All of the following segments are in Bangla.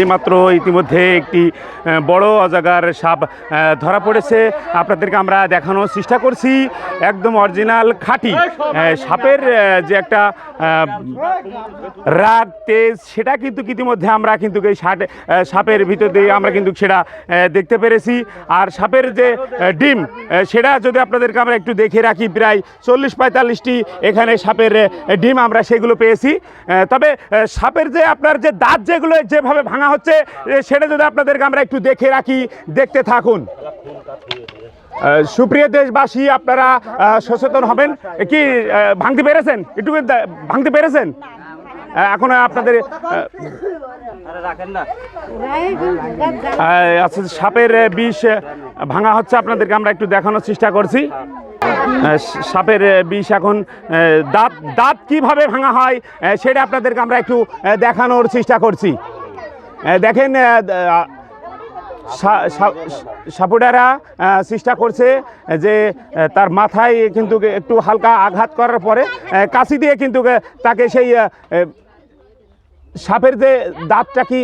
এইমাত্র ইতিমধ্যে একটি বড় অজাগার সাপ ধরা পড়েছে। আপনাদেরকে আমরা দেখানোর চেষ্টা করছি। একদম অরিজিনাল খাঁটি সাপের যে একটা রাগ, তেজ, সেটা কিন্তু ইতিমধ্যে আমরা কিন্তু এই ষাট সাপের ভিতর দিয়ে আমরা কিন্তু সেটা দেখতে পেরেছি। আর সাপের যে ডিম সেটা যদি আপনাদেরকে আমরা একটু দেখে রাখি, প্রায় চল্লিশ পঁয়তাল্লিশটি এখানে সাপের ডিম আমরা সেগুলো পেয়েছি। তবে সাপের যে আপনার যে দাঁত যেগুলো যেভাবে ভাঙা হচ্ছে সেটা যদি আপনাদেরকে আমরা একটু দেখে রাখি, দেখতে থাকুন। সুপ্রিয় দেশবাসী, আপনারা সচেতন হবেন। কি ভাঙতে পেরেছেন? একটু ভাঙতে পেরেছেন? এখন আপনাদের আচ্ছা সাপের বিষ ভাঙা হচ্ছে। আপনাদেরকে আমরা একটু দেখানোর চেষ্টা করছি। সাপের বিষ এখন দাঁত দাঁত কীভাবে ভাঙা হয় সেটা আপনাদেরকে আমরা একটু দেখানোর চেষ্টা করছি। দেখেন সাপুডারা চেষ্টা করছে যে তার মাথায় কিন্তু একটু হালকা আঘাত করার পরে কাশি দিয়ে কিন্তু তাকে সেই সাপের যে দাঁতটা কি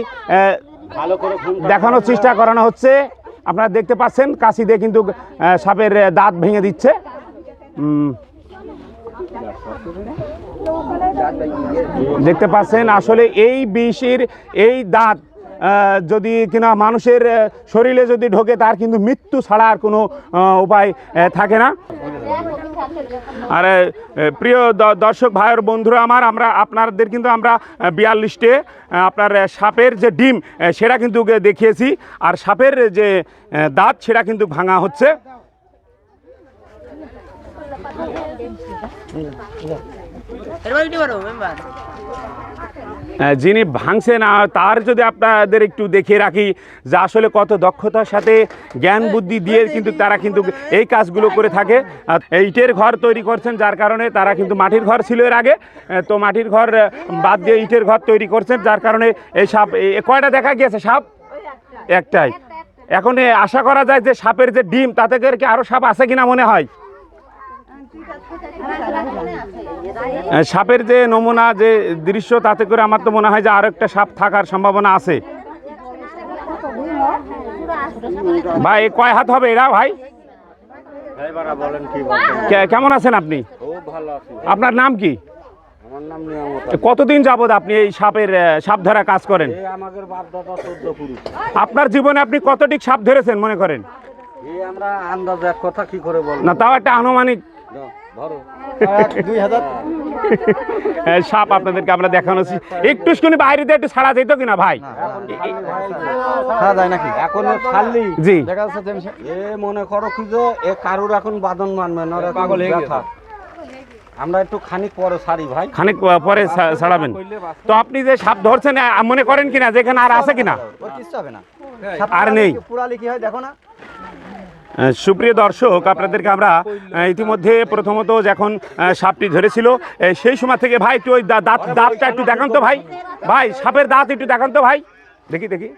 দেখানোর চেষ্টা করানো হচ্ছে। আপনারা দেখতে পাচ্ছেন কাশি দিয়ে কিন্তু সাপের দাঁত ভেঙে দিচ্ছে। দেখতে পাচ্ছেন আসলে এই বিষের এই দাঁত যদি কিনা মানুষের শরীরে যদি ঢোকে, তার কিন্তু মৃত্যু ছাড়া আর কোনো উপায় থাকে না। আর প্রিয় দর্শক ভাইয়ের বন্ধুরা আমার, আমরা আপনাদের কিন্তু আমরা বিয়াল্লিশটে আপনার সাপের যে ডিম সেটা কিন্তু দেখিয়েছি। আর সাপের যে দাঁত, সেটা কিন্তু ভাঙা হচ্ছে। এরবার যিনি ভাঙছেন আহ, তার যদি আপনাদের একটু দেখিয়ে রাখি যে আসলে কত দক্ষতার সাথে জ্ঞান বুদ্ধি দিয়ে কিন্তু তারা কিন্তু এই কাজগুলো করে থাকে। ইটের ঘর তৈরি করছেন যার কারণে তারা কিন্তু মাটির ঘর ছিল এর আগে। তো মাটির ঘর বাদ দিয়ে ইটের ঘর তৈরি করছেন যার কারণে এই সাপ কয়টা দেখা গিয়েছে সাপ? একটাই। এখন আশা করা যায় যে সাপের যে ডিম তাতে কি আরও সাপ আছে কিনা মনে হয়? সাপের যে নমুনা যে দৃশ্য তাতে করে আমার তো মনে হয় যে আরও একটা সাপ থাকার সম্ভাবনা আছে। ভাই কয় হাত হবে এরা ভাই? কেমন আছেন আপনি? আপনার নাম কি? কতদিন যাবত আপনি এই সাপের সাপ ধরা কাজ করেন? আপনার জীবনে আপনি কতটি সাপ ধরেছেন মনে করেন? আমরা আন্দাজ এক কথা কি করে বলব? না তাও একটা আনুমানিক আহ, সাপ আপনাদেরকে আমরা দেখানো একটু শুনি বাইরে একটু ছাড়া যেত কিনা ভাই? নাকি? এখনও ছাড়লি জি। দেখা যাচ্ছে এ মনে করো কি যে এ কারুর এখন বাদন মানবে না আমরা একটু খানিক পরে ছাড়ি ভাই। খানিক পরে ছাড়াবেন। তো আপনি যে সাপ ধরছেন মনে করেন কিনা যেখানে আর আছে কিনা? কিচ্ছু হবে না। আর নেই। পুরালি কি হয় দেখো না। সুপ্রিয় দর্শক, আপনাদেরকে আমরা ইতিমধ্যে প্রথমত যখন সাপটি ধরেছিল সেই সময় থেকে ভাই একটু ওই দাঁত, দাঁতটা একটু দেখান তো ভাই। ভাই, সাপের দাঁত একটু দেখান তো ভাই। দেখি দেখি।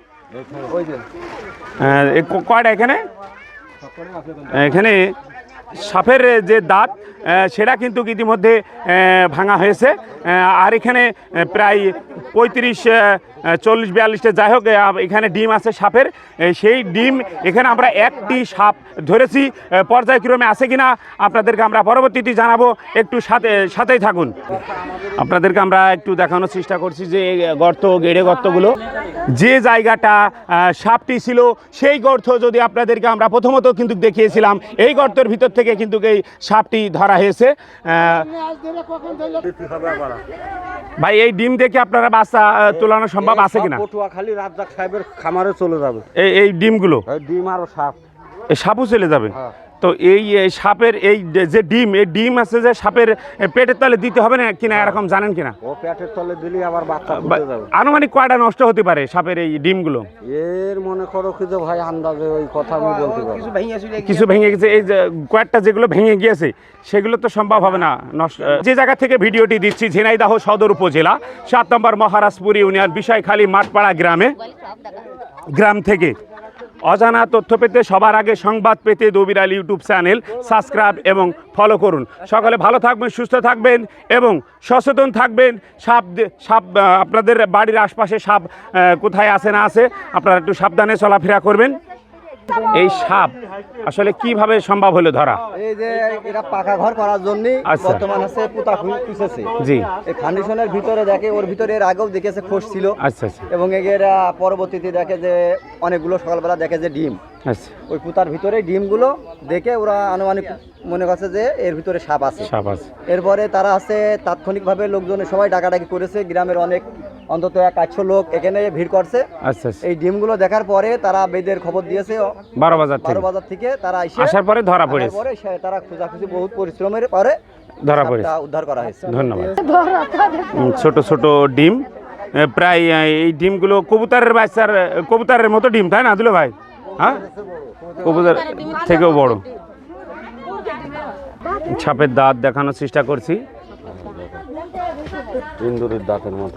কয়টা এখানে? এখানে সাপের যে দাঁত সেটা কিন্তু ইতিমধ্যে ভাঙা হয়েছে। আর এখানে প্রায় পঁয়ত্রিশ চল্লিশ, বিয়াল্লিশটা, যাই হোক এখানে ডিম আছে সাপের। সেই ডিম, এখানে আমরা একটি সাপ ধরেছি। পর্যায়ক্রমে আছে কিনা, আপনাদেরকে আমরা পরবর্তীতে জানাব। একটু সাথে, সাথেই থাকুন। আপনাদেরকে আমরা একটু দেখানোর চেষ্টা করছি যে গর্ত, গেড়ে গর্তগুলো। যে জায়গাটা সাপটি ছিল, সেই গর্ত যদি আপনাদেরকে আমরা প্রথমত কিন্তু দেখিয়েছিলাম, এই গর্তের ভিতর থেকে কিন্তু এই সাপটি ধরা হয়েছে আহ, ভাই এই ডিম দেখে আপনারা বাচ্চা তোলানো সম্ভব আছে কিনা? পটুয়াখালী রাজ্জাক সাহেবের খামারে চলে যাবে। এই এই ডিমগুলো? ডিম আরও সাপ। এই সাপও চলে যাবে? হ্যাঁ। তো এই এই সাপের এই যে- ডিম এই ডিম আছে যে সাপের পেটের তলে দিতে হবে না কিনা এরকম জানেন কিনা? ও পেটের তলে দিলি আবার বাচ্চা ফুটে যাবে। আনুমানিক কয়টা নষ্ট হতে পারে সাপের এই ডিমগুলো? এর মনে করো কি যে ভাই আন্দাজে ওই কথা আমি বলতে পারব। কিছু ভেঙে গেছে এই যে কয়েকটা যেগুলো ভেঙে গিয়েছে সেগুলো তো সম্ভব হবে না নষ্ট যে জায়গা থেকে ভিডিওটি দিচ্ছি ঝিনাইদাহ সদর উপজেলা সাত নম্বর মহারাজপুর ইউনিয়ন বিষয়খালী মাঠপাড়া গ্রামে গ্রাম থেকে অজানা তথ্য পেতে সবার আগে সংবাদ পেতে দবিরাল ইউটিউব চ্যানেল সাবস্ক্রাইব এবং ফলো করুন। সকালে ভালো থাকবেন, সুস্থ থাকবেন এবং সচেতন থাকবেন। সাপ সাপ আপনাদের বাড়ির আশপাশে সাপ কোথায় আছে না আছে, আপনারা একটু সাবধানে চলাফেরা করবেন। এই সাপ আসলে কীভাবে সম্ভব হলো ধরা? এই যে এরা পাকা ঘর করার জন্য আচ্ছা। বর্তমান আছে পুতা খুঁজেছে জি। এই ফাউন্ডেশনের ভিতরে দেখে ওর ভিতরে এর আগেও দেখেছে ছিল। আচ্ছা আচ্ছা। এবং এরা পরবর্তীতে দেখে যে অনেকগুলো সকালবেলা দেখে যে ডিম। আচ্ছা। ওই পুতার ভিতরে ডিমগুলো দেখে ওরা আনুমানিক মনে করছে যে এর ভিতরে সাপ আছে। সাপ আছে। এরপরে তারা আছে তাৎক্ষণিকভাবে লোকজনের সবাই ডাকাডাকি করেছে। গ্রামের অনেক অন্তত এক আটশো লোক এখানে ভিড় করছে। আচ্ছা আচ্ছা। এই ডিমগুলো দেখার পরে তারা বেদের খবর দিয়েছে। বারো বাজার থেকে। বারো বাজার থেকে তারা আসার পরে ধরা পড়েছে। পরে তারা খোঁজাখুঁজি বহুত পরিশ্রমের পরে ধরা পড়েছে। উদ্ধার করা হয়েছে। ধন্যবাদ। ছোট ছোট ডিম। প্রায় এই ডিমগুলো কবুতরের বাচ্চার কবুতারের মতো ডিম তাই না দুলো ভাই? হ্যাঁ? কবুতার থেকেও বড়। ছাপের দাঁত দেখানোর চেষ্টা করছি। ইন্দুরের দাঁতের মতো।